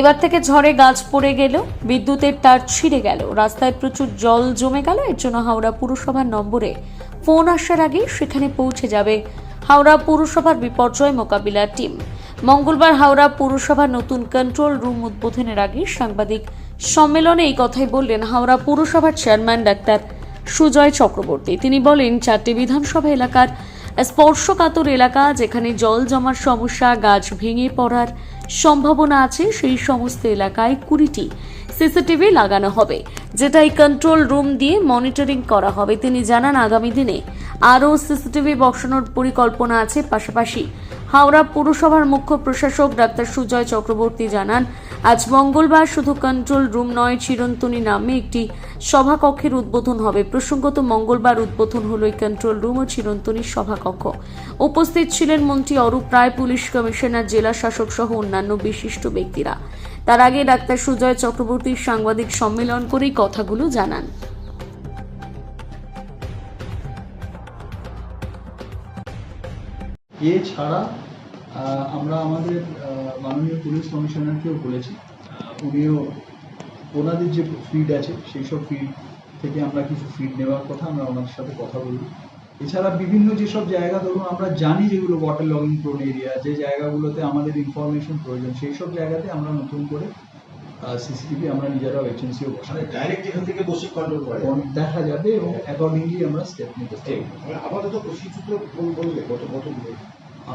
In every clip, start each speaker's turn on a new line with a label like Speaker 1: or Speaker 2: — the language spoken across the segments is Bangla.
Speaker 1: এবার থেকে ঝড়ে গাছ পড়ে গেল বিদ্যুতের তার ছিঁড়ে গেল। রাস্তায় প্রচুর জল জমে গেল, এর জন্য হাওড়া পুরসভার নম্বরে ফোন আসার আগে সেখানে পৌঁছে যাবে হাওড়া পুরসভার বিপর্যয় মোকাবিলার টিম। মঙ্গলবার হাওড়া পুরসভার নতুন কন্ট্রোল রুম উদ্বোধনের আগে সাংবাদিক সম্মেলনে এই কথাই বললেন হাওড়া পুরসভার চেয়ারম্যান ডাক্তার সুজয় চক্রবর্তী। তিনি বলেন, চারটি বিধানসভা এলাকার স্পর্শকাতর এলাকা যেখানে জল জমার সমস্যা, গাছ ভেঙে পড়ার সম্ভাবনা আছে, সেই সমস্ত এলাকায় কুড়িটি সিসিটিভি লাগানো হবে যেটা এই কন্ট্রোল রুম দিয়ে মনিটরিং করা হবে। তিনি জানান, আগামী দিনে আরও সিসিটিভি বসানোর পরিকল্পনা আছে। পাশাপাশি হাওড়া পুরসভার মুখ্য প্রশাসক ডাক্তার সুজয় চক্রবর্তী জানান, আজ মঙ্গলবার শুধু কন্ট্রোল রুম নয়, চিরন্তনী নামে একটি সভাকক্ষের উদ্বোধন হবে। প্রসঙ্গত মঙ্গলবার উদ্বোধন হলো এই কন্ট্রোল রুম ও চিরন্তনী সভাকক্ষ উপস্থিত ছিলেন মন্ত্রী অরূপ রায়, পুলিশ কমিশনার, জেলা শাসক সহ অন্যান্য বিশিষ্ট ব্যক্তিরা। তার আগে ডাক্তার সুজয় চক্রবর্তীর সাংবাদিক সম্মেলন করেই কথাগুলো জানান।
Speaker 2: এছাড়া আমরা আমাদের মাননীয় পুলিশ কমিশনারকেও বলেছি, উনিও ওনাদের যে ফিড আছে, সেই সব ফিড থেকে আমরা কিছু ফিড নেওয়ার কথা আমরা ওনাদের সাথে কথা বলব এছাড়া বিভিন্ন যেসব জায়গা, ধরুন আমরা জানি যেগুলো ওয়াটার লগিং প্রোন এরিয়া যে জায়গাগুলোতে আমাদের ইনফরমেশন প্রয়োজন, সেই সব জায়গাতে আমরা নতুন করে সিসিটিভি আমরা নিজেরাও এজেন্সিও বসাই।
Speaker 3: মানে ডাইরেক্ট এখান থেকে বসে কন্ট্রোল করে।
Speaker 2: দেখা যাবে এবং অ্যাকর্ডিংলি আমরা স্টেপ নিতে
Speaker 3: মানে আপাতত প্রশিক্ষিত বললে কত কত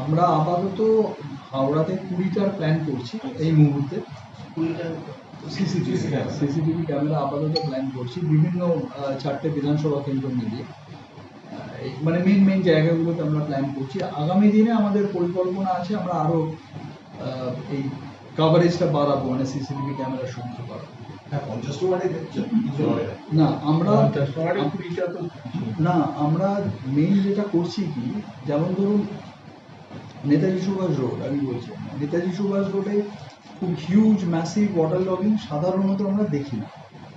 Speaker 2: আমরা আপাতত হাওড়াতে কুড়িটার প্ল্যান করছি এই মুহূর্তে।
Speaker 3: কুড়িটা
Speaker 2: সিসিটিভি সিসিটিভি ক্যামেরা আপাতত প্ল্যান করছি বিভিন্ন চারটে বিধানসভা কেন্দ্র মিলিয়ে। মানে মেন মেন জায়গাগুলোতে আমরা প্ল্যান করছি। আগামী দিনে আমাদের পরিকল্পনা আছে আমরা আরও আহ, এই কভারেজটা বাড়াবো মানে সিসিটিভি ক্যামেরার সংখ্যা বাড়াবো
Speaker 3: হ্যাঁ না।
Speaker 2: আমরা না আমরা মেইন যেটা করছি কি যেমন ধরুন নেতাজি সুভাষ রোড আমি বলছি। নেতাজি সুভাষ রোডে খুব হিউজ ম্যাসিভ ওয়াটার লগিং সাধারণত আমরা দেখি না।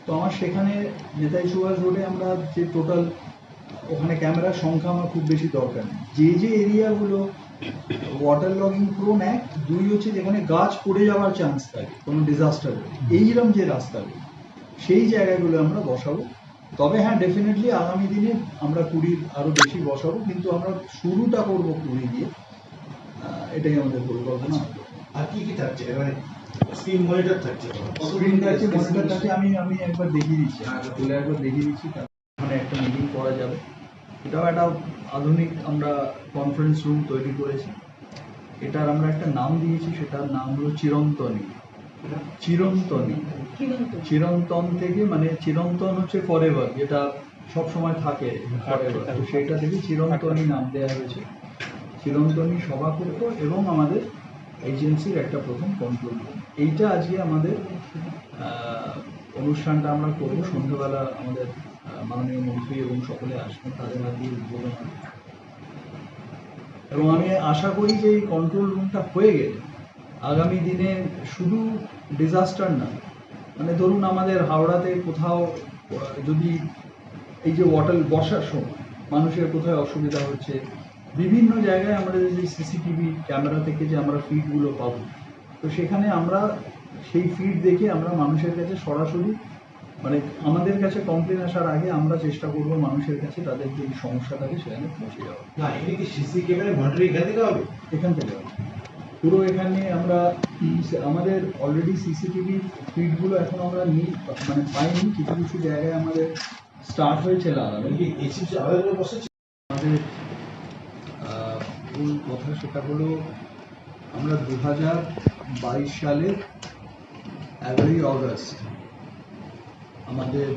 Speaker 2: তো আমার সেখানে নেতাজি সুভাষ রোডে আমরা যে টোটাল ওখানে ক্যামেরার সংখ্যা আমার খুব বেশি দরকার নেই। যে যে এরিয়াগুলো ওয়াটার লগিং প্রোন এক দুই হচ্ছে যেখানে গাছ পড়ে যাওয়ার চান্স থাকে কোনো ডিজাস্টার এইরকম যে রাস্তাগুলো সেই জায়গাগুলো আমরা বসাবো। তবে হ্যাঁ ডেফিনেটলি আগামী দিনে আমরা কুড়ির আরও বেশি বসাবো কিন্তু আমরা শুরুটা করব কুড়ি দিয়ে। এটাই আমাদের পরিকল্পনা।
Speaker 3: আর কি কি থাকছে? মানে স্ক্রিন মনিটর থাকছে।
Speaker 2: স্ক্রিন আছে মনিটর আছে আমি আমি একবার দেখিয়ে দিচ্ছি। তুলে একবার দেখিয়ে দিচ্ছি মানে একটা মিটিং করা যাবে। এটাও একটা আধুনিক আমরা কনফারেন্স রুম তৈরি করেছি। এটার আমরা একটা নাম দিয়েছি সেটার নাম হলো চিরন্তনী। চিরন্তনী। চিরন্তন। থেকে মানে চিরন্তন হচ্ছে ফরএভার যেটা সব সময় থাকে তো সেটা থেকে। চিরন্তনী নাম দেওয়া হয়েছে। চিরন্তনী সভাকক্ষ এবং আমাদের এজেন্সির একটা প্রথম কন্ট্রোল রুম এইটা আজকে আমাদের অনুষ্ঠানটা আমরা করব। সন্ধ্যাবেলা আমাদের মাননীয় মন্ত্রী এবং সকলে আসবেন, তাদের দিয়ে উদ্বোধন এবং আমি আশা করি যে এই কন্ট্রোল রুমটা হয়ে গেলে আগামী দিনে শুধু ডিজাস্টার না মানে ধরুন আমাদের হাওড়াতে কোথাও যদি এই যে ওয়াটার বসার সময় মানুষের কোথায় অসুবিধা হচ্ছে, বিভিন্ন জায়গায় আমরা যে সিসিটিভি ক্যামেরা থেকে যে আমরা ফিডগুলো পাবো, তো সেখানে আমরা সেই ফিড দেখে আমরা মানুষের কাছে সরাসরি মানে আমাদের কাছে কমপ্লেন আসার আগে আমরা চেষ্টা করব মানুষের কাছে তাদের যে সমস্যা থাকে সেখানে পৌঁছে যাওয়া
Speaker 3: না কি সিসি ক্যামেরা মনিটরিং এখান থেকে হবে?
Speaker 2: এখান থেকে হবে। পুরো এখানে আমরা আমাদের অলরেডি সিসিটিভি ফিডগুলো এখন আমরা নিই মানে পাইনি কিছু কিছু জায়গায় আমাদের স্টার্ট হয়েছে লাগানো। আমাদের মূল কথা সেটা হলো আমরা দু হাজার বাইশ সালের এগারোই অগস্ট, আমাদের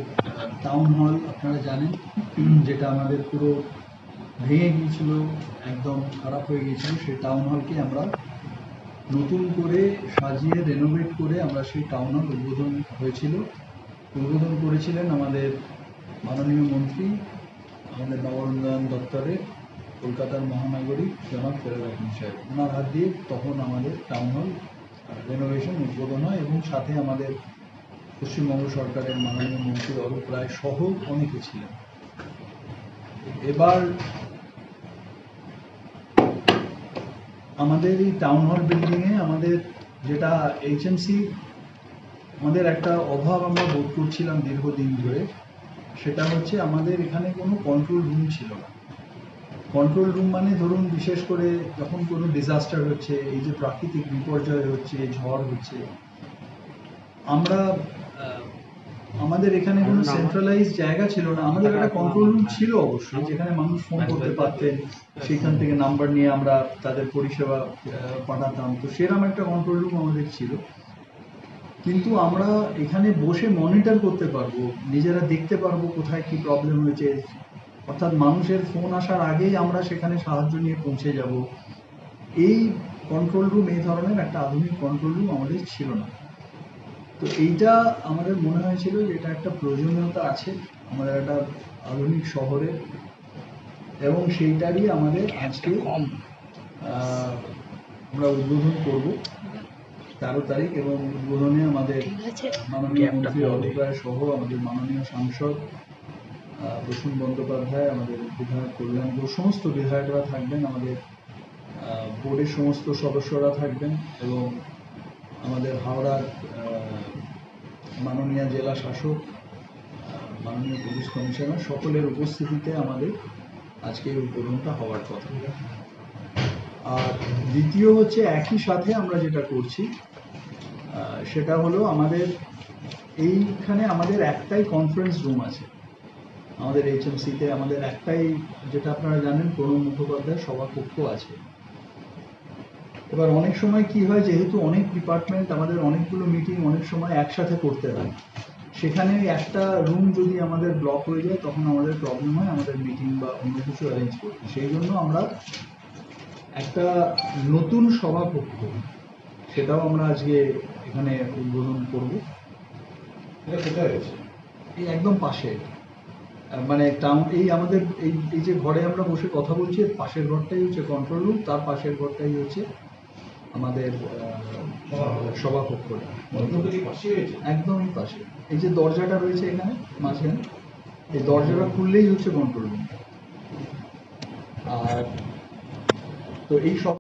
Speaker 2: টাউন হল আপনারা জানেন, যেটা আমাদের পুরো ভেঙে গিয়েছিল, একদম খারাপ হয়ে গিয়েছিল, সেই টাউন হলকে আমরা নতুন করে সাজিয়ে রেনোভেট করে আমরা সেই টাউন হল উদ্বোধন হয়েছিল। উদ্বোধন করেছিলেন আমাদের মাননীয় মন্ত্রী, আমাদের নবরঞ্জন দপ্তরের কলকাতার মহানগরী জনাব ফেরত সাহেব। ওনার হাত দিয়ে তখন আমাদের টাউন হল রেনোভেশন উদ্বোধন হয় এবং সাথে আমাদের পশ্চিমবঙ্গ সরকারের মাননীয় মন্ত্রী অরূপ রায় সহ অনেকে ছিলেন। এবার আমাদের এই টাউন হল বিল্ডিংয়ে আমাদের যেটা এইচএমসি আমাদের একটা অভাব আমরা বোধ করছিলাম দীর্ঘদিন ধরে, সেটা হচ্ছে আমাদের এখানে কোনো কন্ট্রোল রুম ছিল না। কন্ট্রোল রুম মানে ধরুন বিশেষ করে যখন কোনো ডিজাস্টার হচ্ছে এই যে প্রাকৃতিক বিপর্যয় হচ্ছে ঝড় হচ্ছে আমরা আমাদের এখানে কোনো সেন্ট্রালাইজ জায়গা ছিল না। আমাদের একটা কন্ট্রোল রুম ছিল অবশ্যই। যেখানে মানুষ ফোন করতে পারতেন সেখান থেকে নাম্বার নিয়ে আমরা তাদের পরিষেবা পাঠাতাম। তো সেরকম একটা কন্ট্রোল রুম আমাদের ছিল। কিন্তু আমরা এখানে বসে মনিটর করতে পারব নিজেরা দেখতে পারব কোথায় কি প্রবলেম হয়েছে অর্থাৎ মানুষের ফোন আসার আগেই আমরা সেখানে সাহায্য নিয়ে পৌঁছে যাব। এই কন্ট্রোল রুম এই ধরনের একটা আধুনিক কন্ট্রোল রুম আমাদের ছিল না। তো এইটা আমাদের মনে হয়েছিল যে এটা একটা প্রয়োজনীয়তা আছে আমাদের একটা আধুনিক শহরে এবং সেইটারই আমাদের আজকে আমরা উদ্বোধন করব তেরো তারিখ এবং উদ্বোধনে আমাদের মাননীয় মন্ত্রী অরূপ রায় সহ আমাদের মাননীয় সাংসদ প্রসূন বন্দ্যোপাধ্যায়, আমাদের বিধায়ক কল্যাণ ঘোষ সমস্ত বিধায়করা থাকবেন, আমাদের বোর্ডের সমস্ত সদস্যরা থাকবেন এবং আমাদের হাওড়ার মাননীয় জেলা শাসক মাননীয় পুলিশ কমিশনার সকলের উপস্থিতিতে আমাদের আজকে এই উদ্বোধনটা হওয়ার কথা। আর দ্বিতীয় হচ্ছে একই সাথে আমরা যেটা করছি সেটা হলো আমাদের, এইখানে আমাদের একটাই কনফারেন্স রুম আছে। আমাদের এইচএমসিতে আমাদের একটাই যেটা আপনারা জানেন প্রণব মুখোপাধ্যায় সভাকক্ষ আছে। এবার অনেক সময় কি হয় যেহেতু অনেক ডিপার্টমেন্ট আমাদের অনেকগুলো মিটিং অনেক সময় একসাথে করতে হয়। সেখানে একটা রুম যদি আমাদের ব্লক হয়ে যায় তখন আমাদের প্রবলেম হয় আমাদের মিটিং বা অন্য কিছু অ্যারেঞ্জ করতে। সেই জন্য আমরা একটা নতুন সভাকক্ষ সেটাও আমরা আজকে এখানে উদ্বোধন করব।
Speaker 3: এটা কোথায় হয়েছে?
Speaker 2: এই একদম পাশে। মানে টাউন এই আমাদের এই এই যে ঘরে আমরা বসে কথা বলছি পাশের ঘরটাই হচ্ছে কন্ট্রোল রুম তার পাশের ঘরটাই হচ্ছে আমাদের সভাকক্ষটা একদমই পাশে। এই যে দরজাটা রয়েছে এখানে মাঝখানে এই দরজাটা খুললেই হচ্ছে কন্ট্রোল রুম আর তো এই সব